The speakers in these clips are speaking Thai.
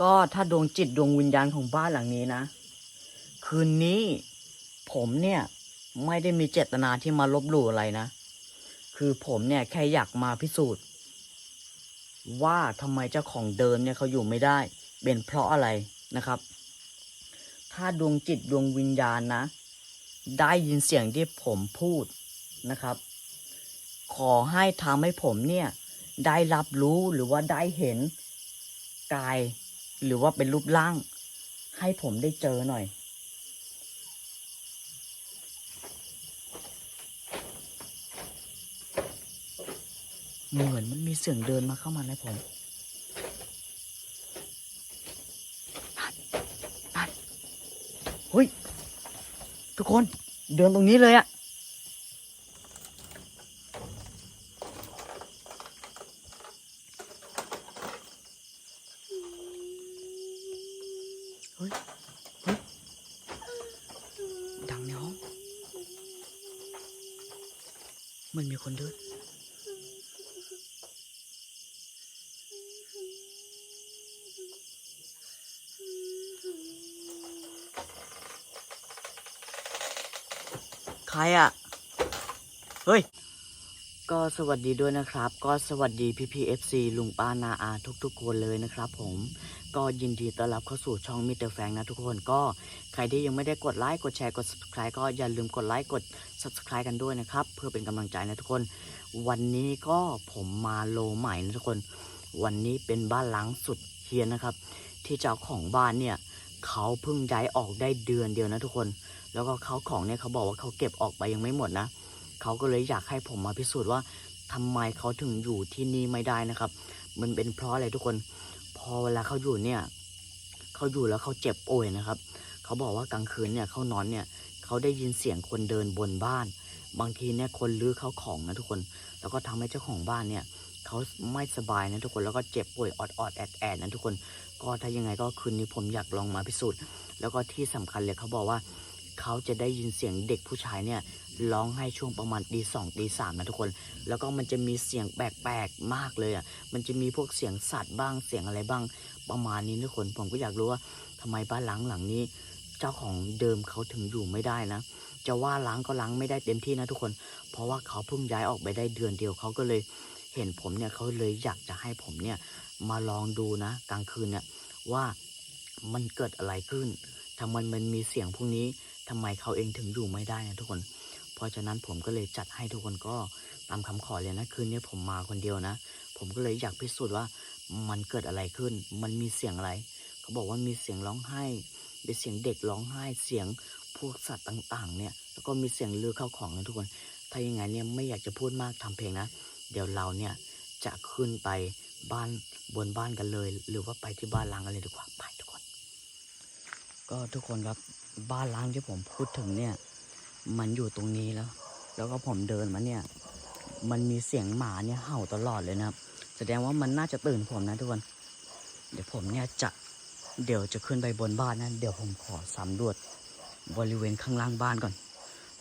ก็ถ้าดวงจิตดวงวิญญาณของบ้านหลังนี้นะ คืนนี้ผมเนี่ยไม่ได้มีเจตนาที่มาลบหลู่อะไรนะ คือผมเนี่ยแค่อยากมาพิสูจน์ ว่าทำไมเจ้าของเดิมเนี่ยเขาอยู่ไม่ได้ เป็นเพราะอะไรนะครับ ถ้าดวงจิตดวงวิญญาณนะ ได้ยินเสียงที่ผมพูดนะครับ ขอให้ทำให้ผมเนี่ยได้รับรู้หรือว่าได้เห็นกาย หรือว่าเป็นรูปร่าง ให้ผมได้เจอหน่อย เหมือนมันมีเสียงเดินมาเข้ามาในผมดันดันเฮ้ย ทุกคนเดินตรงนี้เลยอะ ฮ้ยเฮ้ยดังในห้อง มันมีคนเดินใครอะ่ะเฮ้ย ก็สวัสดีด้วยนะครับ ก็สวัสดีพี่พีเอฟซีลุงป้านาอาทุกๆคนเลยนะครับผม ก็ยินดีต้อนรับเข้าสู่ช่องมิเตอร์แฟงนะทุกคนก็ใครที่ยังไม่ได้กดไลค์กดแชร์กด subscribe ก็อย่าลืมกดไลค์กด subscribe กันด้วยนะครับ เพื่อเป็นกำลังใจนะทุกคน วันนี้ก็ผมมาโลใหม่นะทุกคน วันนี้เป็นบ้านหลังสุดเฮียนนะครับ ที่เจ้าของบ้านเนี่ยเขาเพิ่งย้ายออกได้เดือนเดียวนะทุกคน แล้วก็เขาของเนี่ยเขาบอกว่าเขาเก็บออกไปยังไม่หมดนะเขาก็เลยอยากให้ผมมาพิสูจน์ว่าทำไมเขาถึงอยู่ที่นี่ไม่ได้นะครับ มันเป็นเพราะอะไรทุกคน พอเวลาเขาอยู่เนี่ยเขาอยู่แล้วเขาเจ็บป่วยนะครับ เขาบอกว่ากลางคืนเนี่ยเขานอนเนี่ยเขาได้ยินเสียงคนเดินบนบ้าน บางทีเนี่ยคนลื้อเข้าของนะทุกคน แล้วก็ทำให้เจ้าของบ้านเนี่ยเขาไม่สบายนะทุกคนแล้วก็เจ็บป่วยออดๆแอดแอดๆนะทุกคน ก็ถ้ายังไงก็คืนนี้ผมอยากลองมาพิสูจน์ แล้วก็ที่สำคัญเลยเขาบอกว่าเขาจะได้ยินเสียงเด็กผู้ชายเนี่ย ร้องให้ช่วงประมาณตีสองตีสามนะทุกคน แล้วก็มันจะมีเสียงแปลกๆมากเลยอะ มันจะมีพวกเสียงสัตว์บ้างเสียงอะไรบ้างประมาณนี้ทุกคน ผมก็อยากรู้ว่าทำไมบ้านหลังหลังนี้ เจ้าของเดิมเขาถึงอยู่ไม่ได้นะ จะว่าล้างก็ล้างไม่ได้เต็มที่นะทุกคน เพราะว่าเขาเพิ่งย้ายออกไปได้เดือนเดียวเขาก็เลยเห็นผมเนี่ยเขาเลยอยากจะให้ผมเนี่ยมาลองดูนะ กลางคืนเนี่ยว่ามันเกิดอะไรขึ้นทำไมมันมีเสียงพวกนี้ทำไมเขาเองถึงอยู่ไม่ได้นะทุกคน เพราะฉะนั้นผมก็เลยจัดให้ทุกคนก็ตามคำขอเลยนะคืนนี้ผมมาคนเดียวนะ ผมก็เลยอยากพิสูจน์ว่ามันเกิดอะไรขึ้น มันมีเสียงอะไร เขาบอกว่ามีเสียงร้องไห้เป็นเสียงเด็กร้องไห้เสียงพวกสัตว์ต่างๆ เนี่ยแล้วก็มีเสียงลือเข้าของนะทุกคน ถ้ายังไงเนี่ยไม่อยากจะพูดมากทำเพลงนะ เดี๋ยวเราเนี่ยจะขึ้นไปบ้านบนบ้านกันเลย หรือว่าไปที่บ้านล้างกันเลยดีกว่าไปทุกคน ก็ทุกคนครับบ้านล้างที่ผมพูดถึงเนี่ย มันอยู่ตรงนี้แล้ว แล้วก็ผมเดินมาเนี่ย มันมีเสียงหมาเนี่ยเห่าตลอดเลยนะครับ แสดงว่ามันน่าจะตื่นผมนะทุกคน เดี๋ยวผมเนี่ยจะ เดี๋ยวจะขึ้นไปบนบ้านนะเดี๋ยวผมขอสำรวจบริเวณข้างล่างบ้านก่อน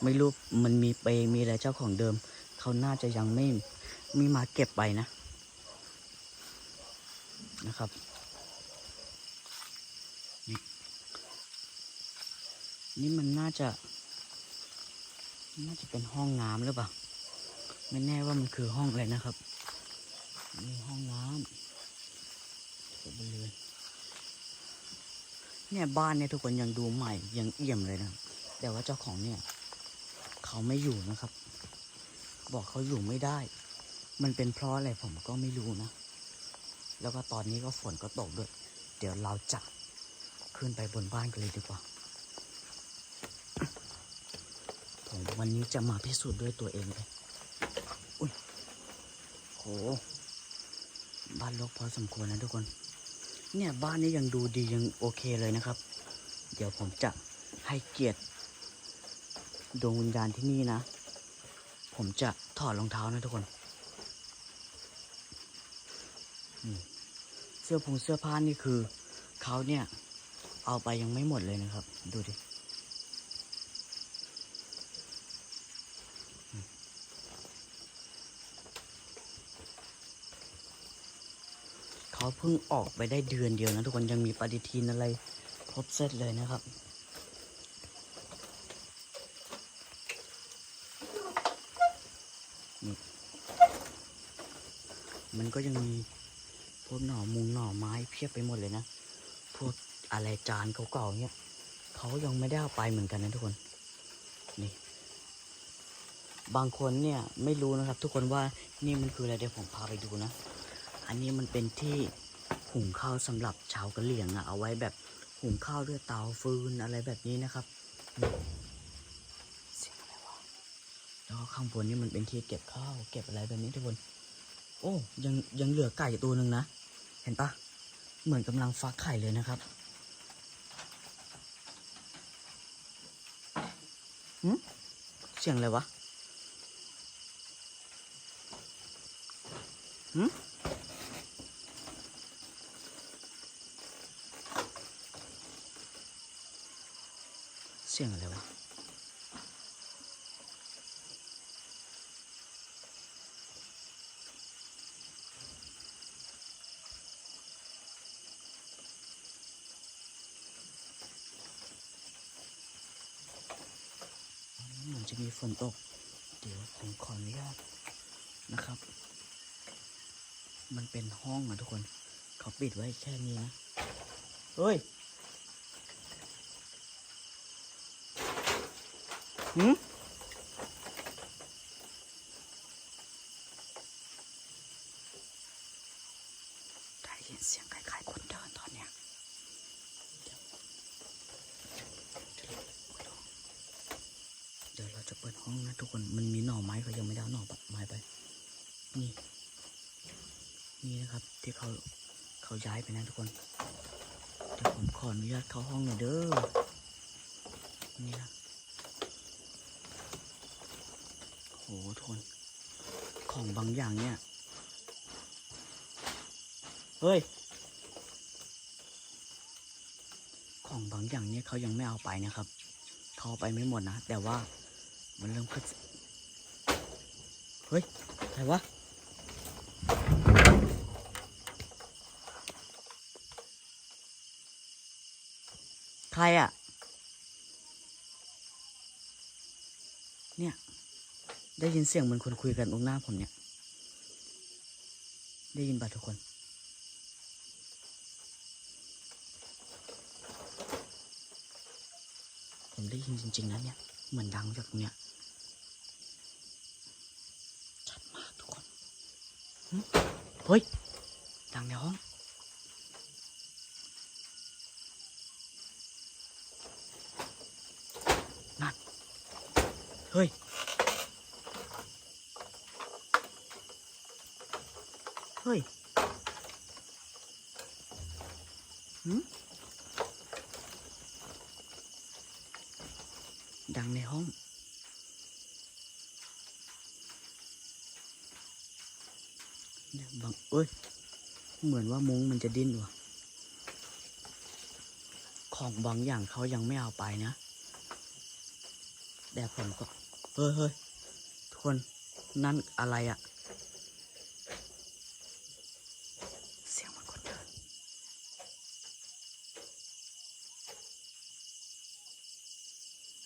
ไม่รู้มันมีเปมีอะไรเจ้าของเดิม เขาน่าจะยังไม่ไม่มาเก็บไปนะ นะครับนี่มันน่าจะ น่าจะเป็นห้องน้ำหรือเปล่า ไม่แน่ว่ามันคือห้องอะไรนะครับนี่ห้องน้ำบริเวณเนี่ยบ้านเนี่ยทุกคนยังดูใหม่ยังเอี่ยมเลยนะ แต่ว่าเจ้าของเนี่ย เขาไม่อยู่นะครับ บอกเขาอยู่ไม่ได้ มันเป็นเพราะอะไรผมก็ไม่รู้นะ แล้วก็ตอนนี้ก็ฝนก็ตกด้วย เดี๋ยวเราจะขึ้นไปบนบ้านกันเลยดีกว่า ผมวันนี้จะมาพิสูจน์ด้วยตัวเองเลยอุ้ยโห บ้านรกพอสมควรนะทุกคน เนี่ยบ้านนี้ยังดูดียังโอเคเลยนะครับ เดี๋ยวผมจะให้เกียรติดวงวิญญาณที่นี่นะ ผมจะถอดรองเท้านะทุกคน เสื้อผงเสื้อผ้านี่คือเขาเนี่ย เอาไปยังไม่หมดเลยนะครับ ดูดิอืม เขาเพิ่งออกไปได้เดือนเดียวนะทุกคนยังมีปฏิทินอะไรครบเซตเลยนะครับนี่มันก็ยังมีพวกหน่อมุงหน่อไม้เพียบไปหมดเลยนะ พวกอะไรจานเก่าๆเนี่ยเขายังไม่ได้เอาไปเหมือนกันนะทุกคน นี่ บางคนเนี่ยไม่รู้นะครับ ทุกคนว่านี่มันคืออะไรเดี๋ยวผมพาไปดูนะ อันนี้มันเป็นที่หุงข้าวสำหรับชาวกะเหรี่ยงอะเอาไว้แบบหุงข้าวด้วยเตาฟืนอะไรแบบนี้นะครับเสียงอะไรวะแล้วข้างบนนี่มันเป็นที่เก็บข้าวเก็บอะไรแบบนี้ทุกคน โอ้ยังยังเหลือไก่ตัวหนึ่งนะ เห็นปะเหมือนกำลังฟักไข่เลยนะครับหืมเสียงอะไรวะหืมเสียงอะไรวะ เหมือนจะมีฝนตก เดี๋ยวผมขออนุญาตนะครับ มันเป็นห้องอะทุกคน เขา ปิดไว้แค่นี้นะเฮ้ย หืมได้ยินเสียงคล้ายๆคนเดินตอนเนี้ยเดี๋ยวเดี๋ยวเราจะเปิดห้องนะทุกคน มันมีหน่อไม้เขายังไม่ได้เอาหน่อไม้ไป นี่ นี่นะครับ ที่เขาเขา ย้ายไปนะทุกคนเดี๋ยวผมขออนุญาตเข้าห้องหน่อยเด้อนี่นะโหทุกคนของบางอย่างเนี่ย เฮ้ย ของบางอย่างเนี่ยเขายังไม่เอาไปนะครับเขาเอาไปไม่หมดนะ แต่ว่ามันเริ่มขึ้นเฮ้ยอะไรวะ รอะ่ะ เนี่ย ได้ยินเสียงเหมือนคนคุยกันตรงหน้าผมเนี่ย ได้ยินป่ะทุกคนผมได้ยินจริงๆนะเนี่ย เหมือนดังจากตรงเนี้ยชัดมากทุกคน เฮ้ย ดังในห้อง นั่น เฮ้ย เฮ้ยดังในห้อง เนี่ยบางเอ้ย เหมือนว่ามุ้งมันจะดิ้นว่ะ ของบางอย่างเขายังไม่เอาไปนะ แต่ผมก็เฮ้ยเฮ้ยทุกคนนั่นอะไรอะ เสียงเหมันคนเดิน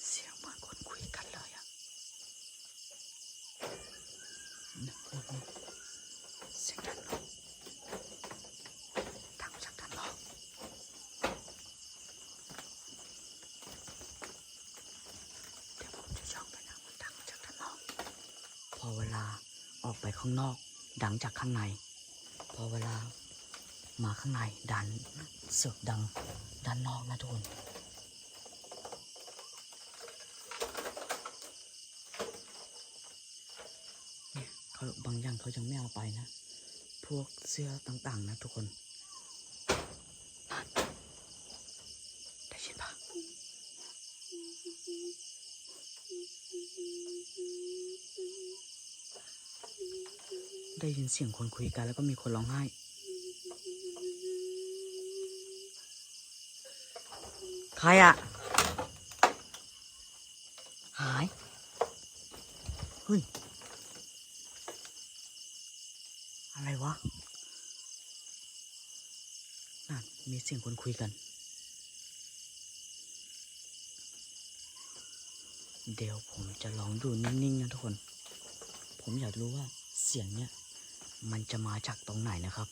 เสียงเหมือนคนคุยกันเลยอะนะโอ้โหเสียงดังดังมาจากด้านนอกเดี๋ยวผมจะย่องไปนะมันดังมาจากด้านนอก พอเวลา ออกไปข้างนอก ดังจากข้างใน พอเวลามาข้างในดันเสือกดังด้านนอกนะทุกคนเนี่ยเขาบางอย่างเขายังไม่เอาไปนะ พวกเสื้อต่างๆ นะทุกคน ได้ยินเสียงคนคุยกันแล้วก็มีคนร้องไห้ ใครอะหาย เฮ้ย อะไรวะนั่นมีเสียงคนคุยกัน เดี๋ยวผมจะลองดูนิ่งๆนะทุกคน ผมอยากรู้ว่าเสียงเนี่ย มันจะมาจากตรงไหนนะครับ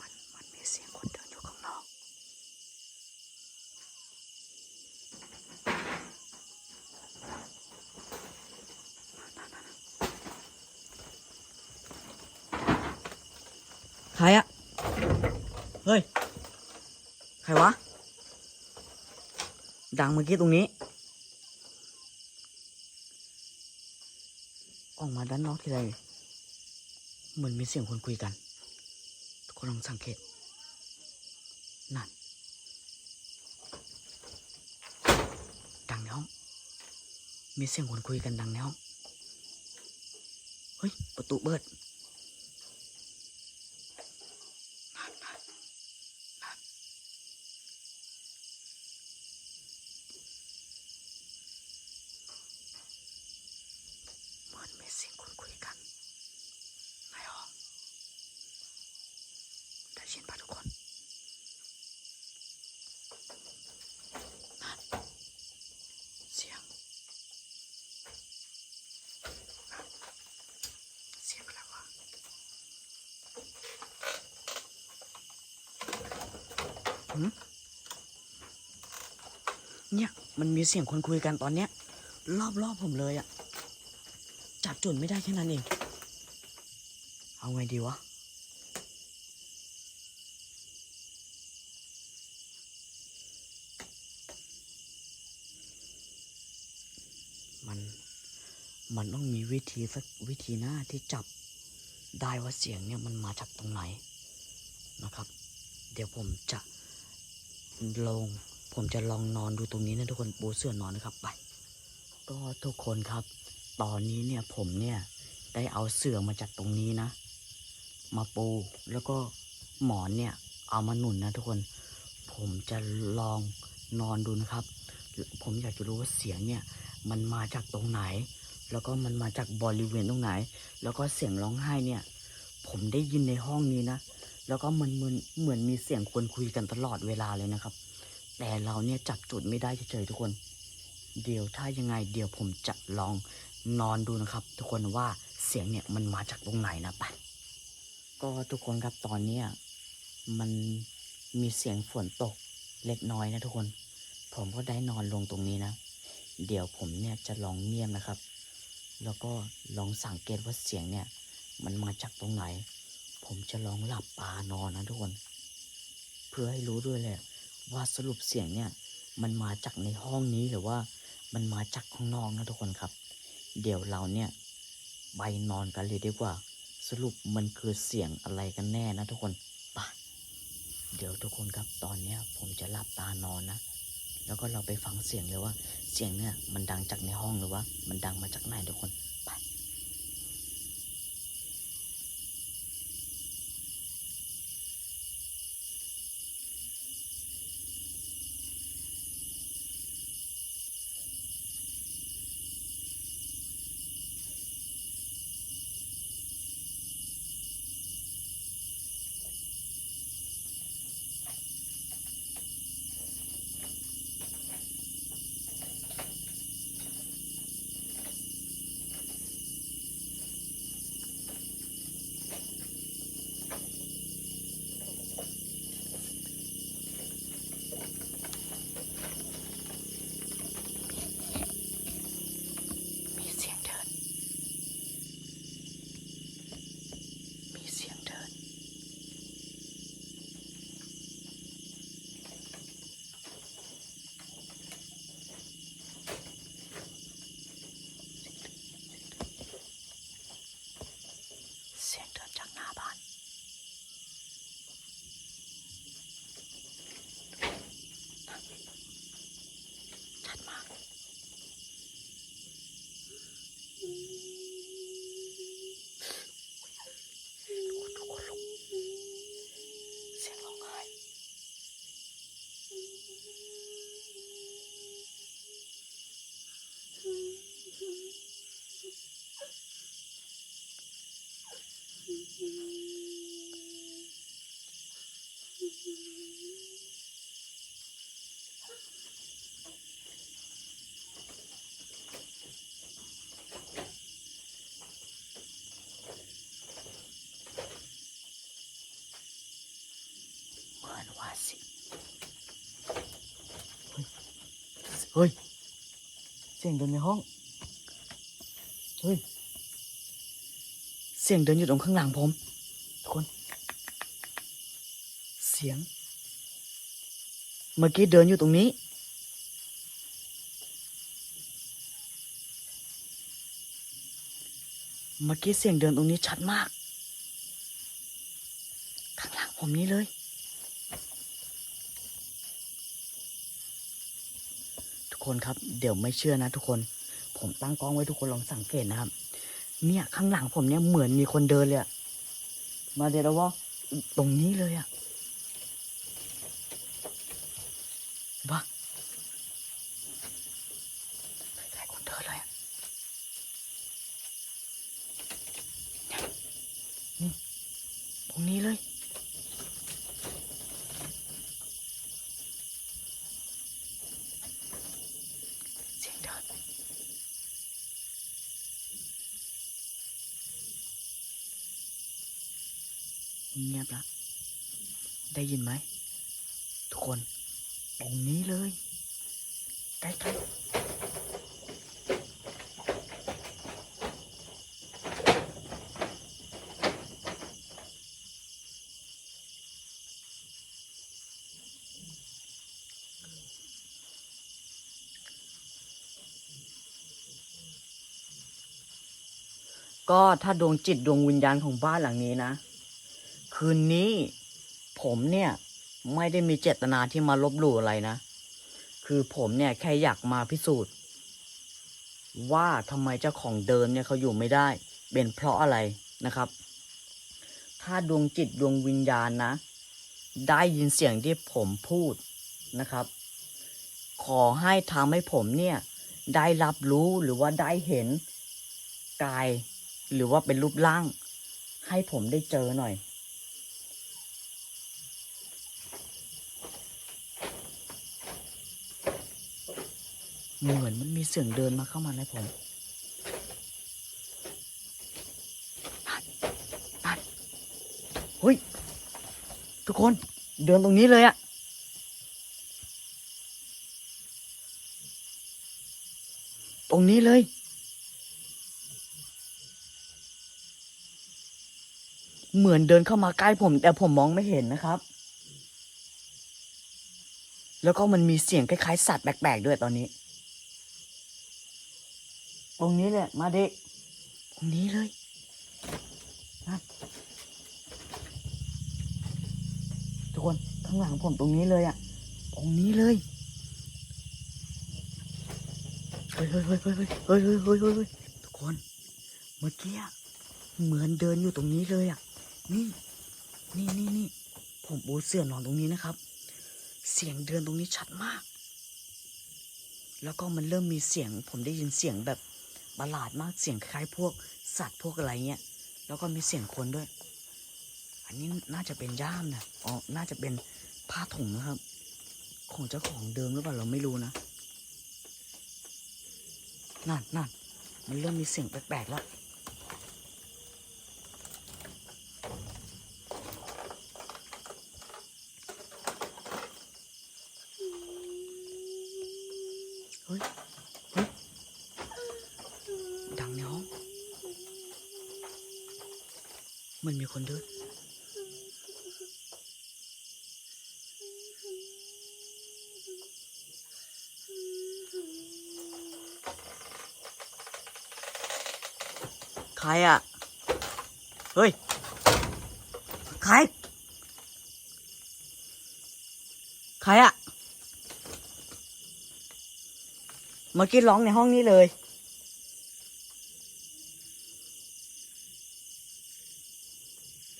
มันมันมีเสียงคนเดินอยู่ข้างนอก ใครอะเฮ้ย ใครวะ ดังเมื่อกี้ตรงนี้ ออกมาด้านนอกทีไรเหมือนมีเสียงคนคุยกัน ทุกคนลองสังเกต นั่น ดังในห้อง มีเสียงคนคุยกันดังในห้อง เฮ้ย ประตูเปิด นั่นนั่นนั่นเหมือนมีเสียงคนคุยกันในห้องได้ยินปะทุกคน นั่น เสียงนั่นเสียงอะไรวะ หืม เนี่ย มันมีเสียงคนคุยกันตอนเนี้ย รอบๆผมเลยอะจับจุดไม่ได้แค่นั้นเอง เอาไงดีวะมันมันต้องมีวิธีสักวิธีหน้าที่จับได้ว่าเสียงเนี่ยมันมาจากตรงไหนนะครับ เดี๋ยวผมจะ ลง ผมจะลองนอนดูตรงนี้นะทุกคนปูเสื่อนอนนะครับไปก็ทุกคนครับ ตอนนี้เนี่ยผมเนี่ยได้เอาเสื่อมาจากตรงนี้นะ มาปูแล้วก็หมอนเนี่ยเอามาหนุนนะทุกคน ผมจะลองนอนดูนะครับ ผมอยากจะรู้ว่าเสียงเนี่ยมันมาจากตรงไหน แล้วก็มันมาจากบริเวณตรงไหน แล้วก็เสียงร้องไห้เนี่ย ผมได้ยินในห้องนี้นะ แล้วก็มันเหมือนเหมือนมีเสียงคนคุยกันตลอดเวลาเลยนะครับ แต่เราเนี่ยจับจุดไม่ได้เฉยๆทุกคน เดี๋ยวถ้ายังไงเดี๋ยวผมจะลองนอนดูนะครับ ทุกคนว่าเสียงเนี่ยมันมาจากตรงไหนนะไปก็ทุกคนครับตอนเนี้ยมันมีเสียงฝนตกเล็กน้อยนะทุกคน ผมก็ได้นอนลงตรงนี้นะ เดี๋ยวผมเนี่ยจะลองเงียบนะครับ แล้วก็ลองสังเกตว่าเสียงเนี่ย มันมาจากตรงไหน ผมจะลองหลับตานอนนะทุกคน เพื่อให้รู้ด้วยแหละ ว่าสรุปเสียงเนี่ย มันมาจากในห้องนี้หรือว่ามันมาจากข้างนอกนะทุกคนครับ เดี๋ยวเราเนี่ยไปนอนกันเลยดีกว่า สรุปมันคือเสียงอะไรกันแน่นะทุกคนไปเดี๋ยวทุกคนครับตอนเนี้ย ผมจะหลับตานอนนะแล้วก็เราไปฟังเสียงเลยว่า เสียงเนี่ยมันดังจากในห้องหรือว่า มันดังมาจากไหนทุกคนไป สีเฮ้ย เสียงเดินในห้อง เฮ้ย เสียงเดินอยู่ตรงข้างหลังผม ทุกคน เสียง เมื่อกี้เดินอยู่ตรงนี้เมื่อกี้เสียงเดินตรงนี้ชัดมาก ข้างหลังผมนี้เลย คนครับ เดี๋ยวไม่เชื่อนะทุกคน ผมตั้งกล้องไว้ทุกคนลองสังเกตนะครับ เนี่ยข้างหลังผมเนี่ยเหมือนมีคนเดินเลยอะมาเดี๋ยวว่าตรงนี้เลยอะว่าใครคนเดินเลยอะเนี่ยนี่ตรงนี้เลย เสียงเดิน เงียบละ ได้ ยินไหม ทุกคน ตรงนี้เลย ใกล้ก็ถ้าดวงจิตดวงวิญญาณของบ้านหลังนี้นะ คืนนี้ ผมเนี่ยไม่ได้มีเจตนาที่มาลบหลู่อะไรนะ คือผมเนี่ยแค่อยากมาพิสูจน์ ว่าทำไมเจ้าของเดิมเนี่ยเขาอยู่ไม่ได้ เป็นเพราะอะไรนะครับ ถ้าดวงจิตดวงวิญญาณนะ ได้ยินเสียงที่ผมพูดนะครับ ขอให้ทำให้ผมเนี่ยได้รับรู้หรือว่าได้เห็นกาย หรือว่าเป็นรูปร่าง ให้ผมได้เจอหน่อย เหมือนมันมีเสียงเดินมาเข้ามาในผมนั่นนั่นเฮ้ย ทุกคนเดินตรงนี้เลยอะตรงนี้เลย เหมือนเดินเข้ามาใกล้ผม แต่ผมมองไม่เห็นนะครับ แล้วก็มันมีเสียงคล้ายๆสัตว์แปลกๆด้วยตอนนี้ ตรงนี้แหละ มาเด็ก ตรงนี้เลยนั่นทุกคนข้างหลังผมตรงนี้เลยอะ่ะ ตรงนี้เลยเฮ้ยเฮ้ยเฮ้ยเฮ้ยเฮ้ยเฮ้ยเฮ้ยเฮ้ยเฮ้ยเฮ้ยทุกคน เมื่อกี้อะเหมือนเดินอยู่ตรงนี้เลยอะ่ะ นี่ นี่นี่นี่ผมปูเสื่อนอนตรงนี้นะครับ เสียงเดินตรงนี้ชัดมาก แล้วก็มันเริ่มมีเสียง ผมได้ยินเสียงแบบ ประหลาดมากเสียงคล้ายพวกสัตว์พวกอะไรเงี้ย แล้วก็มีเสียงคนด้วย อันนี้น่าจะเป็นย่ามนะอ๋อน่าจะเป็นผ้าถุงนะครับ ของเจ้าของเดิมหรือเปล่าเราไม่รู้นะนั่นนั่นมันเริ่มมีเสียงแปลกๆแล้ว เฮ้ย เฮ้ย ดังในห้องมันมีคนเดิน ใค รอะ เฮ้ย ใคร ใครอะ เมื่อกี้ร้องในห้องนี้เลย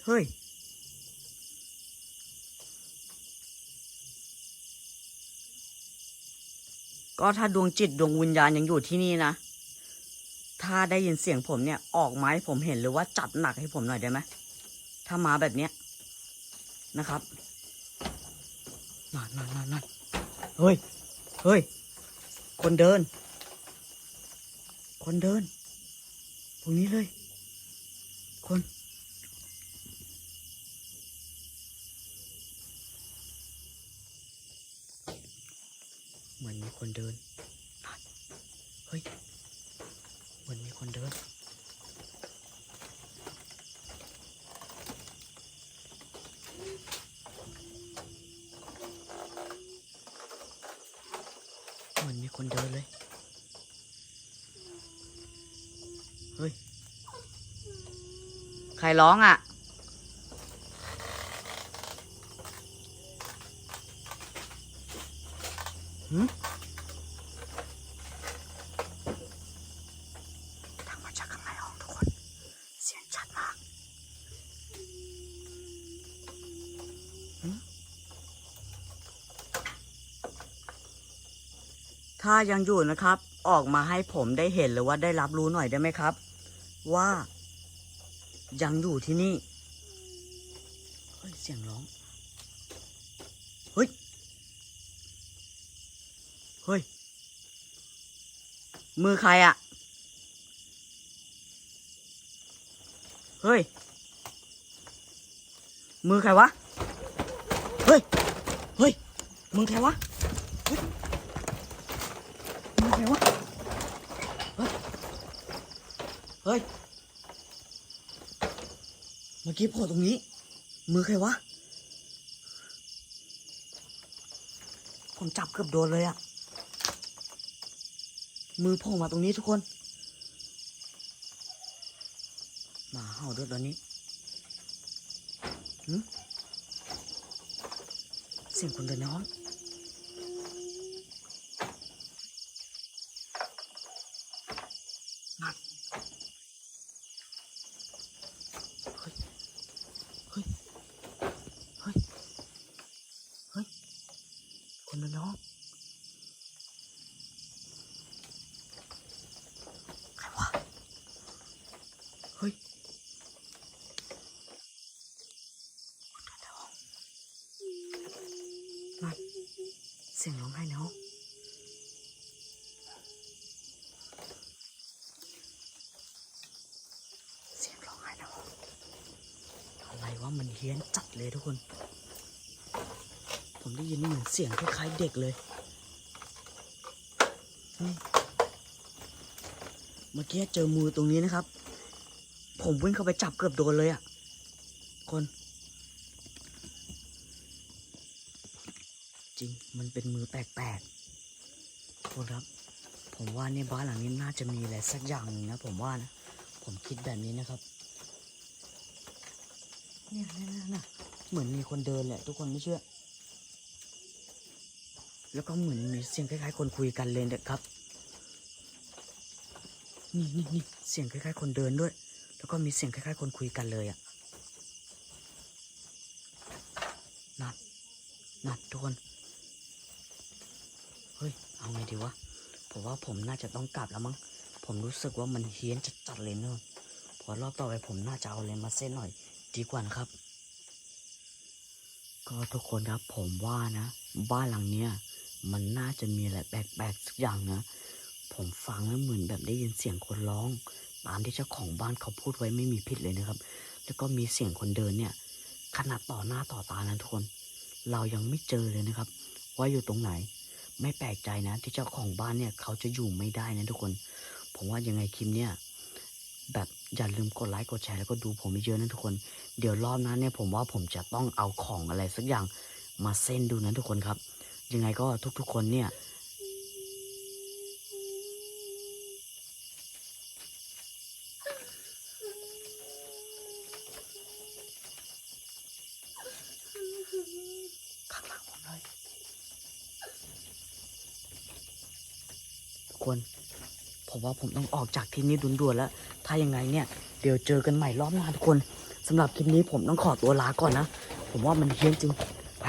เฮ้ยก็ถ้าดวงจิตดวงวิญญาณยังอยู่ที่นี่นะ ถ้าได้ยินเสียงผมเนี่ยออกไมาให้ผมเห็นหรือว่าจัดหนักให้ผมหน่อยได้ไหมถ้ามาแบบเนี้ยนะครับนั่นนั่นนั่นนั่นเฮ้ยเฮ้ยคนเดิน คนเดิน ตรงนี้เลย คนเหมือนมีคนเดิน เฮ้ย เหมือนมีคนเดินเหมือนมีคนเดินเลย เฮ้ย ใครร้องอะ หืมดังมาจากข้างในห้องทุกคน เสียงชัดมากหืม ถ้ายังอยู่นะครับ ออกมาให้ผมได้เห็นหรือว่าได้รับรู้หน่อยได้ไหมครับ ว่ายังอยู่ที่นี่เฮ้ยเสียงร้องเฮ้ยเฮ้ยมือใครอะเฮ้ย มือใครวะ เฮ้ย เฮ้ย มือใครวะเฮ้ย มือใครวะ เฮ้ย เฮ้ย เมื่อกี้โผล่ตรงนี้ มือใครวะ ผมจับเกือบโดนเลยอะมือโผล่มาตรงนี้ทุกคนหมาเห่าด้วยตอนนี้เสียงคนเดินในห้องนั่นเฮ้ย เฮ้ย เฮ้ย เฮ้ย คนเดินในห้อง ใครวะ เฮ้ยคนเดินในห้อง นั่นเสียงร้องไห้ในห้องเสียงร้องไห้ในห้องอะไรวะมันเฮี้ยนจัดเลยทุกคน ผมได้ยินเหมือนเสียงคล้ายๆเด็กเลยเมื่อกี้เจอมือตรงนี้นะครับ ผมวิ่งเข้าไปจับเกือบโดนเลยอะ่ะ คน จริง มันเป็นมือแปลกๆคนครับ ผมว่าเนี่ยบ้านหลังนี้น่าจะมีอะไรสักอย่างนึงนะ ผมว่านะ ผมคิดแบบนี้นะครับ เนี่ยเนี่นี่ยเนี่ยเหมือนมีคนเดินแหละ ทุกคนไม่เชื่อ แล้วก็เหมือนมีเสียงคล้ายๆ คนคุยกันเลยนะครับ นี่นี่นี่เสียงคล้ายๆ คนเดินด้วย แล้วก็มีเสียงคล้ายๆ คนคุยกันเลยอะ่ะ นัดนัดทุกคน เฮ้ย เอาไงดีวะ ผมว่าผมน่าจะต้องกลับแล้วมั้ง ผมรู้สึกว่ามันเฮี้ยนจัดๆเลยเนอะพอรอบต่อไปผมน่าจะเอาอะไรมาเส้นหน่อย ดีกว่านะครับ ก็ทุกคนครับผมว่านะ บ้านหลังเนี้ยมันน่าจะมีอะไรแปลกๆสักอย่างนะ ผมฟังแล้วเหมือนแบบได้ยินเสียงคนร้อง ตามที่เจ้าของบ้านเขาพูดไว้ไม่มีผิดเลยนะครับ แล้วก็มีเสียงคนเดินเนี่ย ขนาดต่อหน้าต่อตานะทุกคน เรายังไม่เจอเลยนะครับ ว่าอยู่ตรงไหน ไม่แปลกใจนะ ที่เจ้าของบ้านเนี่ย เขาจะอยู่ไม่ได้นะทุกคน ผมว่ายังไงคลิปเนี่ย แบบอย่าลืมกดไลค์กดแชร์แล้วก็ดูผมเยอะนะทุกคน เดี๋ยวรอบนั้นเนี่ยผมว่าผมจะต้องเอาของอะไรสักอย่างมาเส้นดูนะทุกคนครับ ยังไงก็ทุกๆคนเนี่ย ข้างหลังผมเลย ทุกคน ผมว่าผมต้องออกจากที่นี่ด่วนๆแล้ว ถ้ายังไงเนี่ย เดี๋ยวเจอกันใหม่รอบหน้าทุกคนสำหรับคลิปนี้ผมต้องขอตัวลาก่อนนะ ผมว่ามันเฮี้ยนจริง ไป